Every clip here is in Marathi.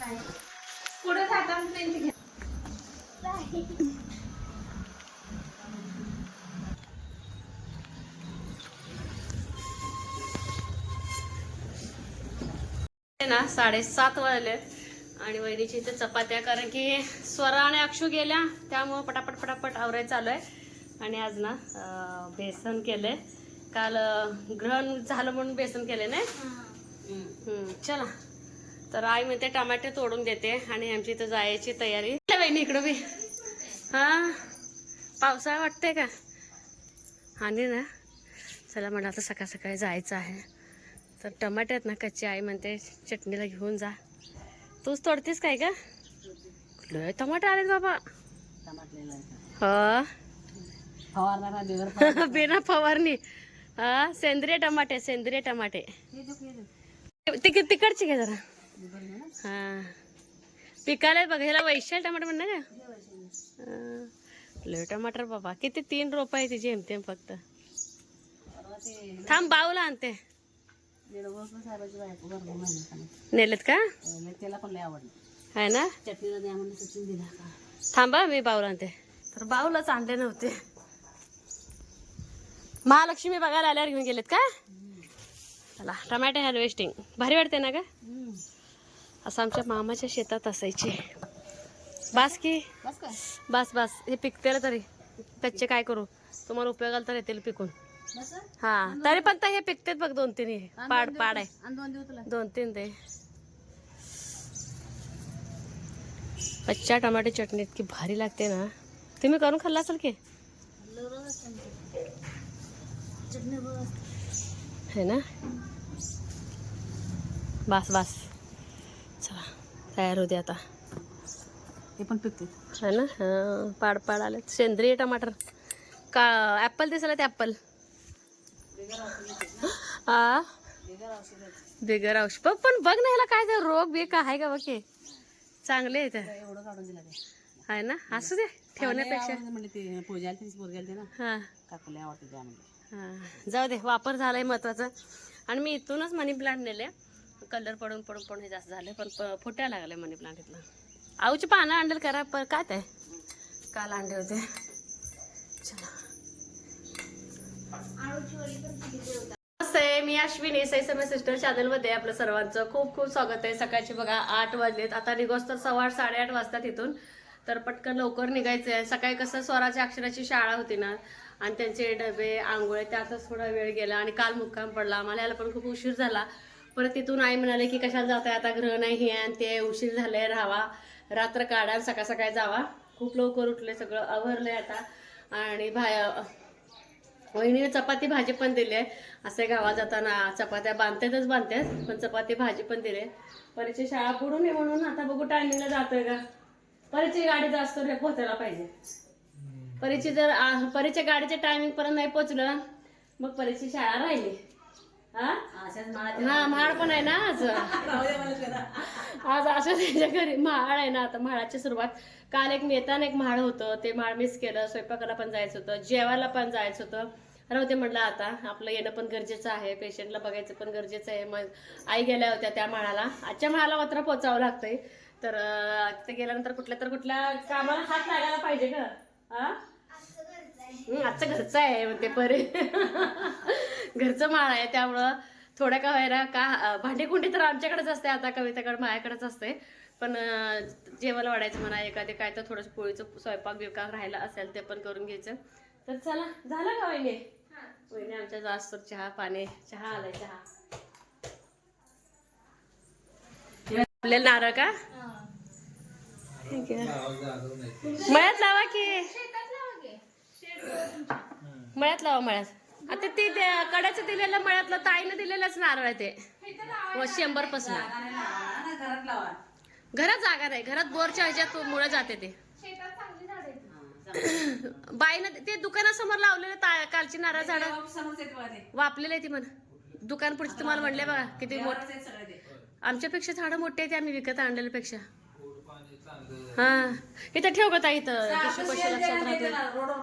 पुढे जाताना त्यांची ना साडेसात वाजले आणि वहिनीची इथे चपात्या कारण की स्वरा आणि अक्षू गेल्या त्यामुळं पटापट पटापट आवरायचं चालू आहे. आणि आज ना बेसन केलंय. काल ग्रहण झालं म्हणून बेसन केले नाही? चला. तर आई म्हणते टमाटे तोडून देते आणि आमची इथं जायची तयारी. वहिनी इकडं बी. हा? पावसाळा वाटतंय का? आणि ना चला म्हणा आता सकाळ सकाळी जायचं आहे. तर टमाटे आहेत ना कच्ची. आई म्हणते चटणीला घेऊन जा. तूच तोडतेस काय का लय टमाटे आलेत बाबा. हा? बिना फवारणी. हा? सेंद्रिय टमाटे सेंद्रिय टमाटे. तिक तिकडचे घे जरा. हा. पिकाला बघ ह्याला वैशाल टमाटर म्हणणार का लय टमाटर बाबा किती तीन रोप आहे तिची हेमतेम फक्त. थांब बाऊला आणते. नेलेत का? त्याला पण लय आवडलं आहे ना? चटणीला द्या म्हणून सचिन दिला का थांबा मी बाऊला आणते. तर बाऊलाच आणले नव्हते. महालक्ष्मी बघायला आल्यावर घेऊन गेलेत का? चला टमाटे हार्वेस्टिंग. भारी वाटते ना का असं आमच्या मामाच्या शेतात असायचे. बास की? बस बस बस. हे पिकतेल तरी. कच्चे काय करू? तुम्हाला उपयोगाला तर येतील पिकून. हा. तरी पण हे पिकतेत बघ दोन तीन हे. पाड पाड आहे. दोन तीन दे. कच्च्या टमाटे चटणी इतकी भारी लागते ना. तुम्ही करून खाल्ला असेल की? है ना? बस बस. तयार होते आता. ते पण पिकते. है ना? हां पाड पाड आले सेंद्रिय टमाटर. का ॲपल दिसला ते ॲपल. हा बिगर औषध. बघ पण बघ ना ह्याला काय ते रोग बी का आहे का बघ हे. चांगले आहे ते एवढं काढून दिला ते. आहे ना? असू दे ठेवण्यापेक्षा. म्हणजे ते पूजाला तीच पोर गेलते ना. हां. काकूला आवडते त्या म्हणजे हां. जाऊ दे वापर झालाय महत्वाचं. आणि मी इथूनच मनी प्लांट नेले. कलर पडून पडून पडून हे जास्त झाले पण फुट्या लागले मनी प्लांट आऊची पानं आणलं करा पण काय ते? काल अंडे होते. चला. नमस्ते मी अश्विनी सैसम सिस्टर चॅनलमध्ये आपलं सर्वांचं खूप खूप स्वागत आहे. सकाळची बघा आठ वाजलेत. आता निघोस तर सव्वा साडेआठ वाजतात इथून. तर पटकन लवकर निघायचं आहे सकाळी कसं स्वराच्या अक्षराची शाळा होती ना आणि त्यांचे डबे आंघोळे त्यातच थोडा वेळ गेला आणि काल मुक्काम पडला. मला याला पण खूप उशीर झाला. परत तिथून आई म्हणाले की कशाला जात आहे आता ग्रह नाही हे आणि ते उशीर झालंय राहावा. रात्र काढा सकाळ सकाळी जावा. खूप लवकर उठले सगळं. आवरलंय आता. आणि बाहेर वहिनीने चपाती भाजी पण दिली आहे. असे गावात जाताना चपात्या बांधतातच बांधतात पण चपाती भाजी पण दिली परीची शाळा बुडून नये म्हणून आता बघू टायमिंगला जातोय का? परीची गाडी जास्त रे पोहोचायला पाहिजे. परीची जर परीच्या गाडीच्या टायमिंग पर्यंत नाही पोहोचलं मग परीची शाळा राहिली. हा? हा म्हाळ पण आहे ना आज. आज असं त्यांच्या घरी म्हाळ आहे ना आता म्हाळाची सुरुवात. काल एक नेतान एक म्हाळ होतं ते म्हाळ मिस केलं स्वयंपाकाला पण जायचं होतं जेवायला पण जायचं होतं. राहू ते म्हटलं आता आपलं येणं पण गरजेचं आहे पेशंटला बघायचं पण गरजेचं आहे. मग आई गेल्या होत्या त्या म्हाळाला आजच्या म्हाळाला मात्र पोचावं लागतंय. तर तिथे गेल्यानंतर कुठल्या तर कुठल्या कामाला हात लागायला पाहिजे का आजचं घरचं आहे. म्हणते परे घरचं माळ आहे त्यामुळं थोड्या का व्हायला का अं, भांडी कुंडी तर आमच्याकडेच असते आता कविताकडे माझ्याकडेच असते. पण जेवायला वाढायचं म्हणा एखादे काय तर थोडंसं पोळीचं स्वयंपाक बिपाक राहिला असेल ते पण करून घ्यायचं. तर चला झालं का वहिनी? वहिनी आमच्या जास्त चहा पाणी चहा आलाय चहा. आपल्याला नारळ का? मळ्यात लावा की. मळ्यात लावा मळ्यात. आता ते कड्याचं दिलेलं मळ्यातलं ताईनं दिलेलंच नारळ आहे ते. शंभरपासून. घरात जागा नाही घरात बोरच्या ह्याच्यात मुळे जाते ते. बाईनं ते दुकानासमोर लावलेलं कालची नारळ झाडं. वापलेलं आहे ती म्हण. दुकान पुढची तुम्हाला म्हणले बघा किती मोठ आमच्यापेक्षा झाडं मोठी आहेत आम्ही विकत आणलेल्या पेक्षा हा. इथं ठेव का ताई इथं रोडवर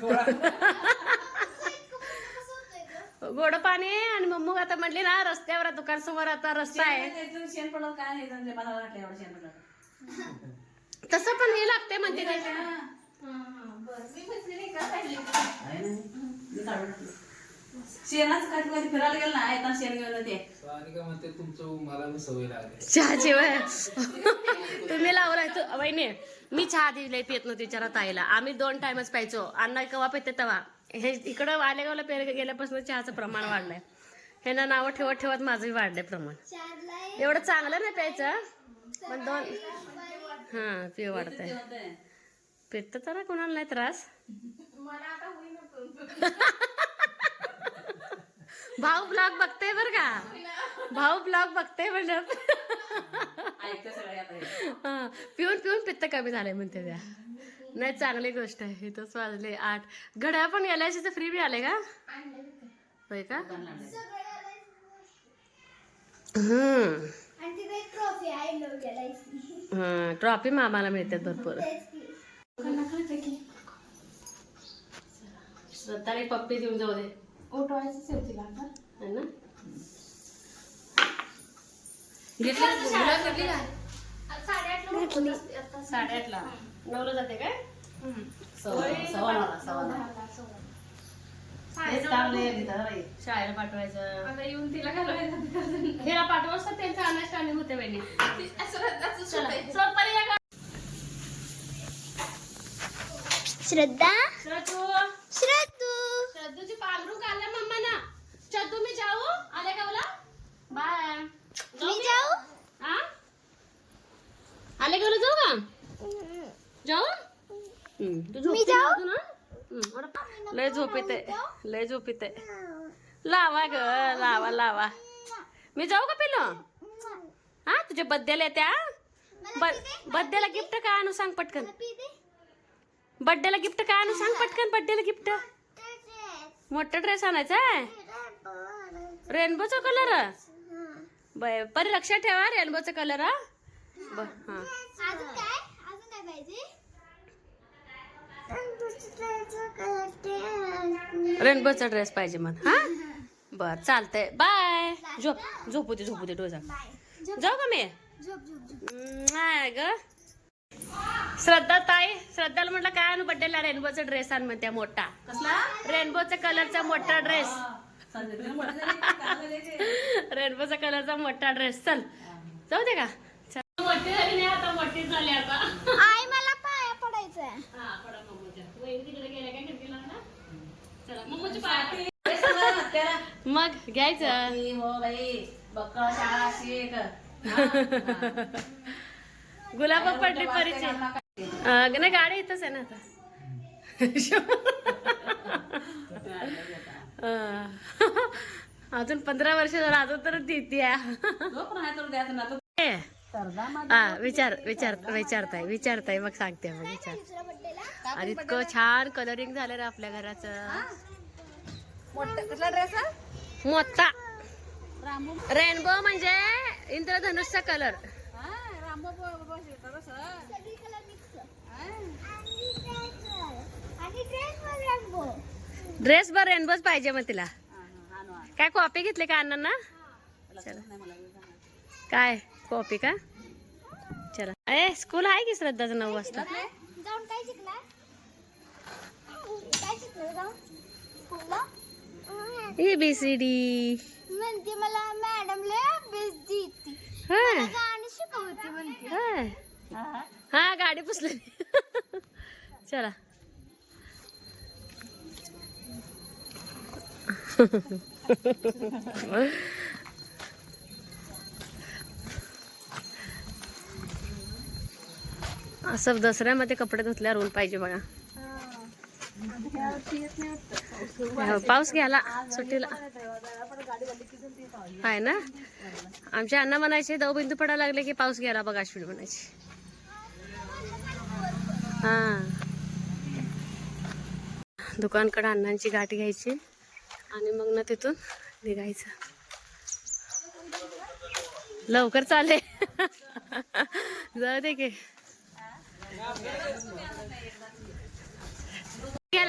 गोळा? गोड पाणी आणि मम्मू आता म्हणली ना रस्त्यावर दुकान समोर आता रस्ता आहे. शेण पडलं काय मला वाटलं एवढं शेण पडलं तसं पण हे लागते म्हणते. शेणाचं काय कधी फिरायला गेलं ना येताना शेण घेऊन ते सानिका म्हणते तुमचं मला बी सवय लागली. चहाची वय. तुम्ही लावलाय तू वहिनी मी चहा दिले पित नव्हती विचारा ताईला. आम्ही दोन टाइमच प्यायचो. अण्णा केव्हा पेते तेव्हा हे इकडं आलेगावला पेर गेल्यापासून चहाचं प्रमाण वाढलंय. हे ना नावं ठेवत ठेवत माझंही वाढलंय प्रमाण. एवढं चांगलं नाही प्यायचं पण दोन हा पिव वाढतंय. पित्त तर कोणाला नाही त्रास. भाऊ ब्लॉग बघते बर का? भाऊ ब्लॉग बघते. हा, पिऊन पिऊन पित्त कमी झालंय म्हणते त्या. नाही चांगली गोष्ट आहे. इथंच वाजले आठ. घड्याळ पण एल तर फ्री बी आले का? होय का? हम्म. ट्रॉफी हा मामाला मिळतात भरपूर. श्रद्धाने पप्पी देऊन जाऊ दे. है ना? घेतली? गुलाब घेतली का? साडेआठला. नऊला जाते काय. शाळेला पाठवायचं. आता येऊन तिला घालवायचं हिला पाठवायचं त्यांचं अनाष्टाने होते बहिणी? श्रद्धा श्रद्धू? श्रद्धू श्रद्धूची पांघरू काढल्या मम्मा ना चद्दू मी जाऊ? आले का बोला? बाय. मी जाऊ? हा? आले का बोला जाऊ का? जाऊ? तू? ना. लय झोप येते लय झोप येते लावा ग लावा लावा. मी जाऊ का पिलो हा तुझ्या बड्डेला येत्या बड्डेला गिफ्ट काय आणू सांग पटकन? बड्डेला गिफ्ट काय आणू सांग पटकन बड्डेला गिफ्ट? मोठा ड्रेस. आणायचा आहे? रेनबोचा कलर बर परी लक्षात ठेवा रेनबोचा कलर हा? बर हा. रेनबोचा ड्रेस पाहिजे मग हा? बर चालतंय. बाय. झोप झोपू दे झोपू दे डोजा जाऊ का मी? झोप झोप झोप. नाही ग. श्रद्धा ताई श्रद्धाला म्हटलं काय आणू बड्डेला रेनबोचा ड्रेस आण म्हणत्या मोठा. कसला? रेनबोचा कलरचा मोठा ड्रेस. रेनबोचा कलरचा मोठा ड्रेस. चल. जाऊ दे का. मोठी झाली नाही आता मोठी झाली आता आई मला पाया पडायचंय हा पडा मम्मूच्या वहिनी तिकडे गेल्या काय खिडकीला ना चला मम्मूची पाय हे सगळं हत्यारा. मग घ्यायचं. हो बाई बक्कळ शाळा शिक गुलाब पडली परीचे. अं, नाही गाडी इथंच आहे ना आता. अजून पंधरा वर्ष झालं अजून तर देते विचार विचार विचारताय विचारताय मग सांगते मग विचार. आणि इतकं छान कलरिंग झालं रे आपल्या घराचं. मोठा कसला ड्रेस मोठा. रेनबो म्हणजे इंद्रधनुषचा कलर हा ड्रेस बर रेनबोच पाहिजे मग तिला. काय कॉपी घेतली का अण्णांना? काय कॉपी का? चला. ए स्कूल आहे की श्रद्धाचं नऊ वाजता जाऊन काय शिकला काय शिकलं जाऊन स्कूलला ए बी सी डी म्हणते मला मॅडम हा. हा. हा गाडी पुसली चला. असं दसऱ्यामध्ये कपडे धुतल्यावर ऊन पाहिजे बघा. पाऊस घ्याला सुट्टीला. आहे ना? आमच्या अण्णा म्हणायचे दव बिंदू पडायला लागले की पाऊस घ्यायला बघा अश्विन म्हणायची. हा. दुकानकडे अण्णांची गाठ घ्यायची आणि मग ना तिथून निघायचं. लवकर चाले जाऊ दे की.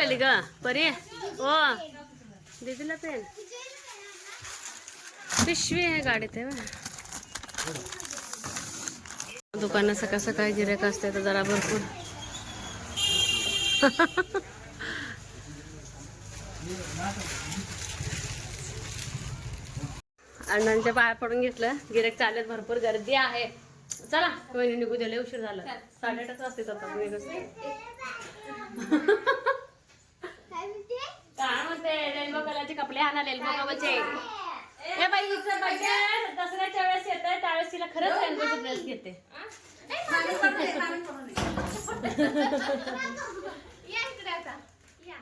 आली ग परी ओ दीदीला पेन पिशवी आहे गाडीत आहे दुकानात सकाळ सकाळी गिरायक असते तर जरा भरपूर अण्णांच्या पाया पडून घेतलं गिरेक चालेल भरपूर गर्दी आहे. चला वहिनी निघू दिले उशीर झाला. साडेआठच वाजते आता निघू रेल्वे कलरचे कपडे आणा रेल्वे कलरचे ए बाई हिचं बजेट दसऱ्याच्या वेळेस येत आहे त्यावेळेस तिला खरंच ड्रेस घेते. या इकडे आता. या.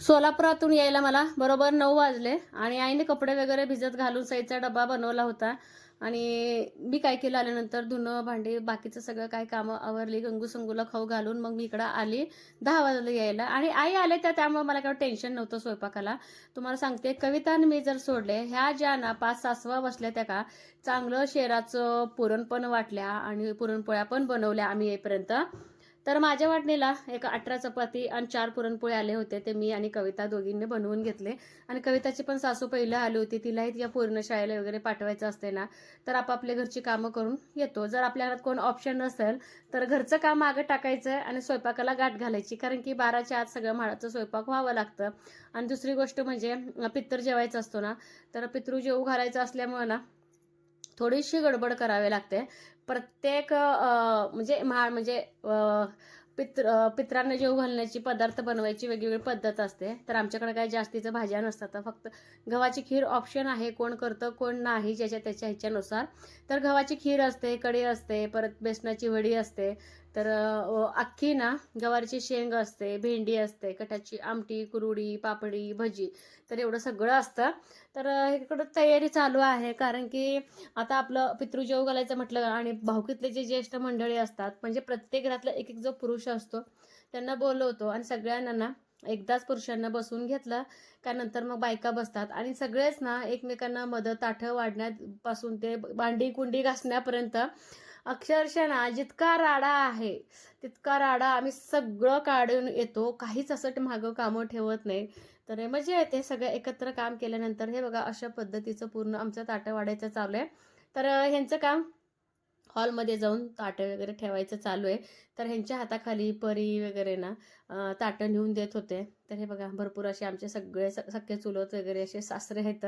सोलापुरातून यायला मला बरोबर नऊ वाजले आणि आईने कपडे वगैरे भिजत घालून साईचा डबा बनवला होता. आणि मी काय केलं आल्यानंतर धुणं भांडी बाकीचं सगळं काय कामं आवरली गंगू संगूला खाऊ घालून मग मी इकडं आली. दहा वाजले यायला. आणि आई आले त्या त्यामुळे मला काही टेन्शन नव्हतं स्वयंपाकाला. तुम्हाला सांगते कविता आणि मी जर सोडले ह्या ज्या ना पाच सासवा बसल्या त्या का चांगलं शेराचं पुरण पण वाटल्या आणि पुरणपोळ्या पण बनवल्या आम्ही येईपर्यंत. तर माझ्या वाटणीला एक अठरा चपाती आणि चार पुरणपोळी आले होते. ते मी आणि कविता दोघींनी बनवून घेतले. आणि कविताची पण सासू पहिलं आली होती. तिलाही या पूर्ण शाळेला वगैरे पाठवायचं असते ना तर आपापल्या घरची कामं करून येतो. जर आपल्या घरात कोण ऑप्शन नसेल तर घरचं काम मागं टाकायचं आणि स्वयंपाकाला गाठ घालायची. कारण की बाराच्या आत सगळं म्हाळाचं स्वयंपाक व्हावं लागतं. आणि दुसरी गोष्ट म्हणजे पित्तर जेवायचं असतो ना तर पितृ जेवू घालायचं असल्यामुळं ना थोडीशी गडबड करावी लागते. प्रत्येक म्हणजे महा म्हणजे पित्र पित्रांना जेव घालण्याची पदार्थ बनवायची वेगवेगळी पद्धत असते. तर आमच्याकडे काही जास्तीचं भाज्या नसतात. फक्त गव्हाची खीर ऑप्शन आहे कोण करतं कोण नाही ज्याच्या त्याच्या ह्याच्यानुसार. तर गव्हाची खीर असते कढी असते परत बेसनाची वडी असते. तर अख्खी ना गवारीची शेंग असते भेंडी असते कटाची आमटी कुरुडी पापडी भजी तर एवढं सगळं असतं. तर इकडं तयारी चालू आहे कारण की आता आपलं पितृजेव घालायचं म्हटलं आणि भाऊकीतले जे ज्येष्ठ मंडळी असतात म्हणजे प्रत्येक घरातला एक एक जो पुरुष असतो त्यांना बोलवतो आणि सगळ्यांना ना एकदाच पुरुषांना बसवून घेतलं का नंतर मग बायका बसतात आणि सगळेच ना एकमेकांना मदत ताठं वाढण्यापासून ते भांडी कुंडी घासण्यापर्यंत अक्षरशः ना जितका राडा आहे तितका राडा आम्ही सगळं काढून येतो. काहीच असं मागं कामं ठेवत नाही. तर मजा येते सगळं एकत्र काम केल्यानंतर. हे बघा अशा पद्धतीचं पूर्ण आमचं ताटं वाढायचं चालू आहे. तर ह्यांचं काम हॉलमध्ये जाऊन ताटं वगैरे ठेवायचं चालू आहे. तर ह्यांच्या हाताखाली परी वगैरे ना ताटं नेऊन देत होते. तर हे बघा भरपूर असे आमचे सगळे स- सख्खे चुलत वगैरे असे सासरे आहेत.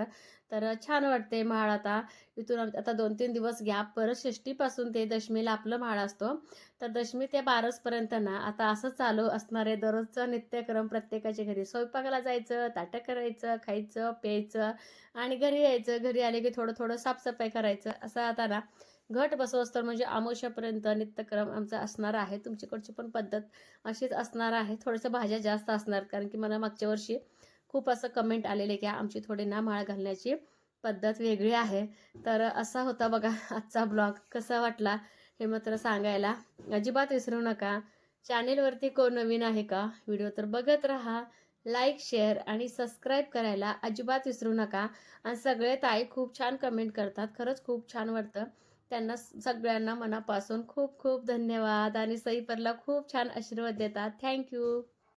तर छान वाटते म्हाळ आता. इथून आता दोन तीन दिवस गॅप परत षष्टीपासून ते दशमीला आपलं म्हाळ असतो. तर दशमी ते बारसपर्यंत ना आता असं चालू असणार आहे. नित्यक्रम प्रत्येकाच्या घरी. स्वयंपाकाला जायचं ताटं करायचं खायचं प्यायचं आणि घरी यायचं. घरी आले की थोडं थोडं साफसफाई करायचं. असं आता ना घट बसवस्तर म्हणजे आमोशापर्यंत नित्यक्रम आमचा असणार आहे. तुमच्याकडची पण पद्धत अशीच असणार आहे. थोडंसं भाज्या जास्त असणार कारण की मला मागच्या वर्षी खूप असं कमेंट आलेले की आमची थोडी ना माळ घालण्याची पद्धत वेगळी आहे. तर असा होता बघा आजचा ब्लॉग कसा वाटला हे मात्र सांगायला अजिबात विसरू नका. चॅनेलवरती कोण नवीन आहे का? व्हिडिओ तर बघत राहा. लाईक शेअर आणि सबस्क्राईब करायला अजिबात विसरू नका. आणि सगळे ताई खूप छान कमेंट करतात. खरंच खूप छान वाटतं. त्यांना सगळ्यांना मनापासून खूप खूप धन्यवाद आणि सईपरला खूप छान आशीर्वाद देतात. थँक्यू.